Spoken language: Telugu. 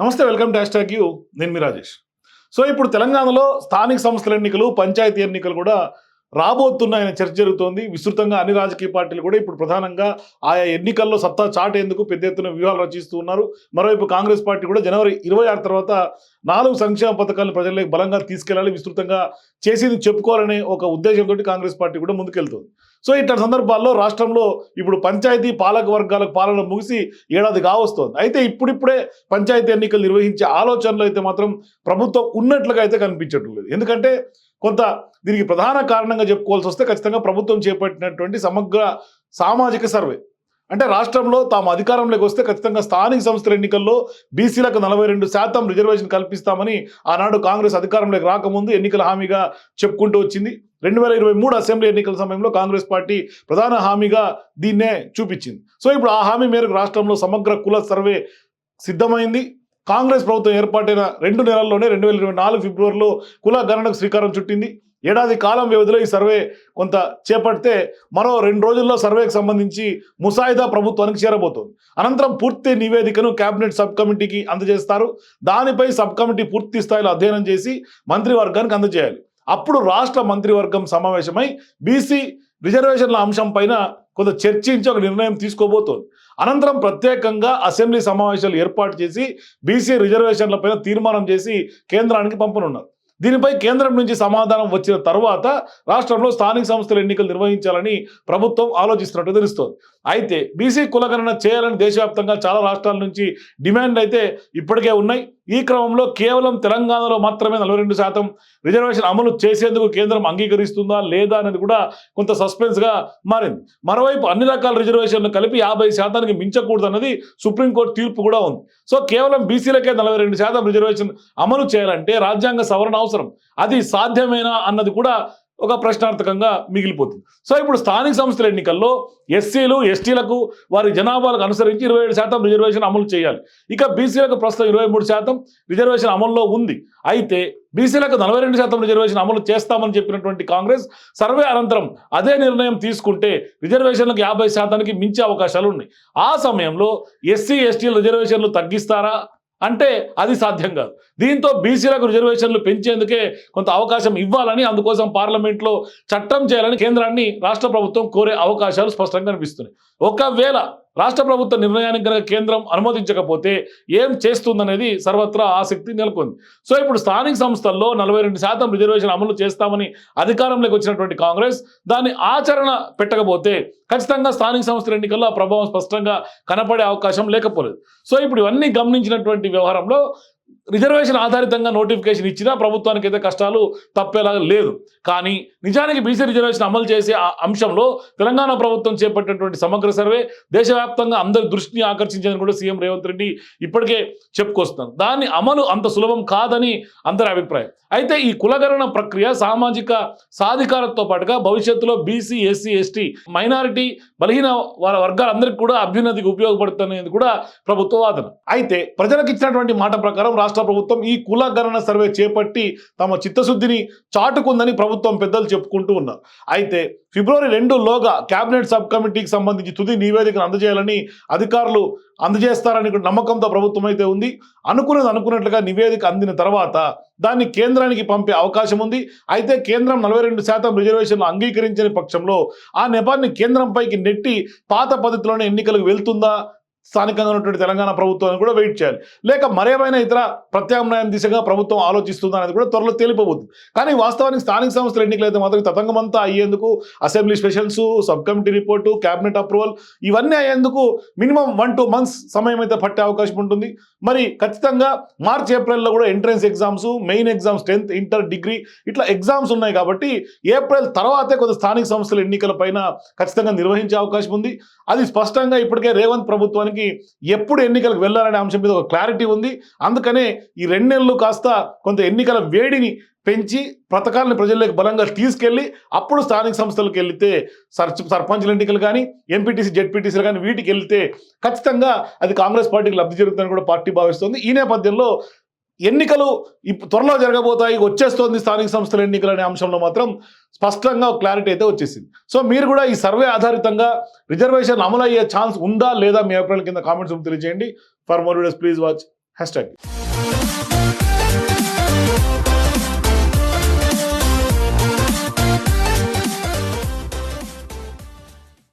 నమస్తే వెల్కమ్ టు హ్యాష్ యూ. నేను మీ రాజేష్. సో ఇప్పుడు తెలంగాణలో స్థానిక సంస్థల ఎన్నికలు పంచాయతీ ఎన్నికలు కూడా రాబోతున్నాయనే చర్చ జరుగుతోంది. విస్తృతంగా అన్ని రాజకీయ పార్టీలు కూడా ఇప్పుడు ప్రధానంగా ఆయా ఎన్నికల్లో సత్తా చాటేందుకు పెద్ద ఎత్తున వ్యూహాలు రచిస్తూ ఉన్నారు. మరోవైపు కాంగ్రెస్ పార్టీ కూడా జనవరి ఇరవై ఆరు తర్వాత నాలుగు సంక్షేమ పథకాలను ప్రజల్లోకి బలంగా తీసుకెళ్ళాలి విస్తృతంగా చేసేది చెప్పుకోవాలనే ఒక ఉద్దేశంతో కాంగ్రెస్ పార్టీ కూడా ముందుకెళ్తుంది. సో ఇట్లాంటి సందర్భాల్లో రాష్ట్రంలో ఇప్పుడు పంచాయతీ పాలక వర్గాలకు పాలన ముగిసి ఏడాది కావస్తోంది. అయితే ఇప్పుడిప్పుడే పంచాయతీ ఎన్నికలు నిర్వహించే ఆలోచనలు అయితే మాత్రం ప్రభుత్వం ఉన్నట్లుగా అయితే కనిపించట్లేదు. ఎందుకంటే కొంత దీనికి ప్రధాన కారణంగా చెప్పుకోవాల్సి వస్తే ఖచ్చితంగా ప్రభుత్వం చేపట్టినటువంటి సమగ్ర సామాజిక సర్వే. అంటే రాష్ట్రంలో తాము అధికారంలోకి వస్తే ఖచ్చితంగా స్థానిక సంస్థల ఎన్నికల్లో బీసీలకు నలభై రెండు శాతం రిజర్వేషన్ కల్పిస్తామని ఆనాడు కాంగ్రెస్ అధికారంలోకి రాకముందు ఎన్నికల హామీగా చెప్పుకుంటూ వచ్చింది. రెండు వేల ఇరవై మూడు అసెంబ్లీ ఎన్నికల సమయంలో కాంగ్రెస్ పార్టీ ప్రధాన హామీగా దీన్నే చూపించింది. సో ఇప్పుడు ఆ హామీ మేరకు రాష్ట్రంలో సమగ్ర కుల సర్వే సిద్ధమైంది. కాంగ్రెస్ ప్రభుత్వం ఏర్పాటైన రెండు నెలల్లోనే రెండు వేల ఇరవై నాలుగు ఫిబ్రవరిలో కుల గణనకు శ్రీకారం చుట్టింది. ఏడాది కాలం వ్యవధిలో ఈ సర్వే కొంత చేపడితే మరో రెండు రోజుల్లో సర్వేకి సంబంధించి ముసాయిదా ప్రభుత్వానికి చేరబోతోంది. అనంతరం పూర్తి నివేదికను కేబినెట్ సబ్ కమిటీకి అందజేస్తారు. దానిపై సబ్ కమిటీ పూర్తి స్థాయిలో అధ్యయనం చేసి మంత్రివర్గానికి అందజేయాలి. అప్పుడు రాష్ట్ర మంత్రివర్గం సమావేశమై బీసీ రిజర్వేషన్ల అంశం పైన కొంత చర్చించి ఒక నిర్ణయం తీసుకోబోతోంది. అనంతరం ప్రత్యేకంగా అసెంబ్లీ సమావేశాలు ఏర్పాటు చేసి బీసీ రిజర్వేషన్ల పైన తీర్మానం చేసి కేంద్రానికి పంపనున్నారు. దీనిపై కేంద్రం నుంచి సమాధానం వచ్చిన తర్వాత రాష్ట్రంలో స్థానిక సంస్థల ఎన్నికలు నిర్వహించాలని ప్రభుత్వం ఆలోచిస్తున్నట్టు తెలుస్తోంది. అయితే బీసీ కులగణన చేయాలని దేశవ్యాప్తంగా చాలా రాష్ట్రాల నుంచి డిమాండ్ అయితే ఇప్పటికే ఉన్నాయి. ఈ క్రమంలో కేవలం తెలంగాణలో మాత్రమే నలభై రెండు శాతం రిజర్వేషన్ అమలు చేసేందుకు కేంద్రం అంగీకరిస్తుందా లేదా అనేది కూడా కొంత సస్పెన్స్గా మారింది. మరోవైపు అన్ని రకాల రిజర్వేషన్లు కలిపి యాభై శాతానికి మించకూడదు అన్నది సుప్రీంకోర్టు తీర్పు కూడా ఉంది. సో కేవలం బీసీలకే నలభై రెండు శాతం రిజర్వేషన్ అమలు చేయాలంటే రాజ్యాంగ సవరణ అవసరం. అది సాధ్యమేనా అన్నది కూడా ఒక ప్రశ్నార్థకంగా మిగిలిపోతుంది. సో ఇప్పుడు స్థానిక సంస్థల ఎన్నికల్లో ఎస్సీలు ఎస్టీలకు వారి జనాభాలకు అనుసరించి ఇరవై ఏడు శాతం రిజర్వేషన్ అమలు చేయాలి. ఇక బీసీలకు ప్రస్తుతం ఇరవై మూడు శాతం రిజర్వేషన్ అమల్లో ఉంది. అయితే బీసీలకు నలభై రెండు శాతం రిజర్వేషన్ అమలు చేస్తామని చెప్పినటువంటి కాంగ్రెస్ సర్వే అనంతరం అదే నిర్ణయం తీసుకుంటే రిజర్వేషన్లకు యాభై శాతానికి మించే అవకాశాలు ఉన్నాయి. ఆ సమయంలో ఎస్సీ ఎస్టీల రిజర్వేషన్లు తగ్గిస్తారా? అంటే అది సాధ్యం కాదు. దీంతో బీసీలకు రిజర్వేషన్లు పెంచేందుకే కొంత అవకాశం ఇవ్వాలని అందుకోసం పార్లమెంట్లో చట్టం చేయాలని కేంద్రాన్ని రాష్ట్ర ప్రభుత్వం కోరే అవకాశాలు స్పష్టంగా కనిపిస్తున్నాయి. ఒకవేళ రాష్ట్ర ప్రభుత్వ నిర్ణయానికి కనుక కేంద్రం అనుమతించకపోతే ఏం చేస్తుందనేది సర్వత్రా ఆసక్తి నెలకొంది. సో ఇప్పుడు స్థానిక సంస్థల్లో నలభై రెండు శాతం రిజర్వేషన్ అమలు చేస్తామని అధికారంలోకి వచ్చినటువంటి కాంగ్రెస్ దాన్ని ఆచరణ పెట్టకపోతే ఖచ్చితంగా స్థానిక సంస్థల ఎన్నికల్లో ప్రభావం స్పష్టంగా కనపడే అవకాశం లేకపోలేదు. సో ఇప్పుడు ఇవన్నీ గమనించినటువంటి వ్యవహారంలో రిజర్వేషన్ ఆధారితంగా నోటిఫికేషన్ ఇచ్చినా ప్రభుత్వానికి అయితే కష్టాలు తప్పేలాగా లేదు. కానీ నిజానికి బీసీ రిజర్వేషన్ అమలు చేసే ఆ అంశంలో తెలంగాణ ప్రభుత్వం చేపట్టినటువంటి సమగ్ర సర్వే దేశవ్యాప్తంగా అందరి దృష్టిని ఆకర్షించిందని కూడా సీఎం రేవంత్ రెడ్డి ఇప్పటికే చెప్పుకొస్తున్నారు. దాన్ని అమలు అంత సులభం కాదని అందరి అభిప్రాయం. అయితే ఈ కులగణన ప్రక్రియ సామాజిక సాధికారతతో పాటుగా భవిష్యత్తులో బీసీ ఎస్సీ ఎస్టీ మైనారిటీ బలహీన వారి వర్గాలందరికీ కూడా అభ్యున్నతికి ఉపయోగపడుతుంది కూడా ప్రభుత్వ వాదన. అయితే ప్రజలకు ఇచ్చినటువంటి మాట ప్రకారం రాష్ట్ర ప్రభుత్వం ఈ కుల గణన సర్వే చేపట్టి తమ చిత్తశుద్ధిని చాటుకుందని ప్రభుత్వం పెద్దలు చెప్పుకుంటూ ఉన్నారు. అయితే ఫిబ్రవరి రెండులోగా కేబినెట్ సబ్ కమిటీకి సంబంధించి తుది నివేదికను అందజేయాలని అధికారులు అందజేస్తారని కూడా నమ్మకంతో ప్రభుత్వం అయితే ఉంది. అనుకున్నది అనుకున్నట్లుగా నివేదిక అందిన తర్వాత దాన్ని కేంద్రానికి పంపే అవకాశం ఉంది. అయితే కేంద్రం నలభై రెండు శాతం రిజర్వేషన్లు అంగీకరించని పక్షంలో ఆ నెపాన్ని కేంద్రంపైకి నెట్టి పాత పద్ధతిలోనే ఎన్నికలకు వెళ్తుందా? స్థానికంగా ఉన్నటువంటి తెలంగాణ ప్రభుత్వాన్ని కూడా వెయిట్ చేయాలి. లేక మరేమైనా ఇతర ప్రత్యామ్నాయం దిశగా ప్రభుత్వం ఆలోచిస్తుందా అనేది కూడా త్వరలో తెలిపబోతుంది. కానీ వాస్తవానికి స్థానిక సంస్థల ఎన్నికలు అయితే మాత్రం తతంగమంతా అయ్యేందుకు assembly specials sub committee report cabinet approval ఇవన్నీ అయ్యేందుకు మినిమం వన్ టూ మంత్స్ సమయం అయితే పట్టే అవకాశం ఉంటుంది. మరి ఖచ్చితంగా మార్చ్ ఏప్రిల్లో కూడా entrance exams main exams tenth inter degree ఇట్లా ఎగ్జామ్స్ ఉన్నాయి కాబట్టి ఏప్రిల్ తర్వాతే కొంత స్థానిక సంస్థల ఎన్నికల పైన ఖచ్చితంగా నిర్వహించే అవకాశం ఉంది. అది స్పష్టంగా ఇప్పటికే రేవంత్ ప్రభుత్వానికి ఎప్పుడు ఎన్నికలకు వెళ్ళాలనే అంశం మీద ఒక క్లారిటీ ఉంది. అందుకనే ఈ రెండు నెలలు కాస్త కొంత ఎన్నికల వేడిని పెంచి పథకాలను ప్రజల్లోకి బలంగా తీసుకెళ్ళి అప్పుడు స్థానిక సంస్థలకు వెళ్తే సర్ సర్పంచ్ల ఎన్నికలు కానీ ఎంపీటీసీ జెడ్పీటీసీలు కానీ వీటికి వెళ్తే ఖచ్చితంగా అది కాంగ్రెస్ పార్టీకి లబ్ధి జరుగుతుందని కూడా పార్టీ భావిస్తుంది. ఈ నేపథ్యంలో ఎన్నికలు ఇప్పుడు త్వరలో జరగబోతాయి వచ్చేస్తోంది స్థానిక సంస్థల ఎన్నికలు అనే అంశంలో మాత్రం స్పష్టంగా క్లారిటీ అయితే వచ్చేసింది. సో మీరు కూడా ఈ సర్వే ఆధారితంగా రిజర్వేషన్ అమలు అయ్యే ఛాన్స్ ఉందా లేదా మీ అభిప్రాయాల కింద కామెంట్స్ తెలియజేయండి. For more videos please watch hashtag.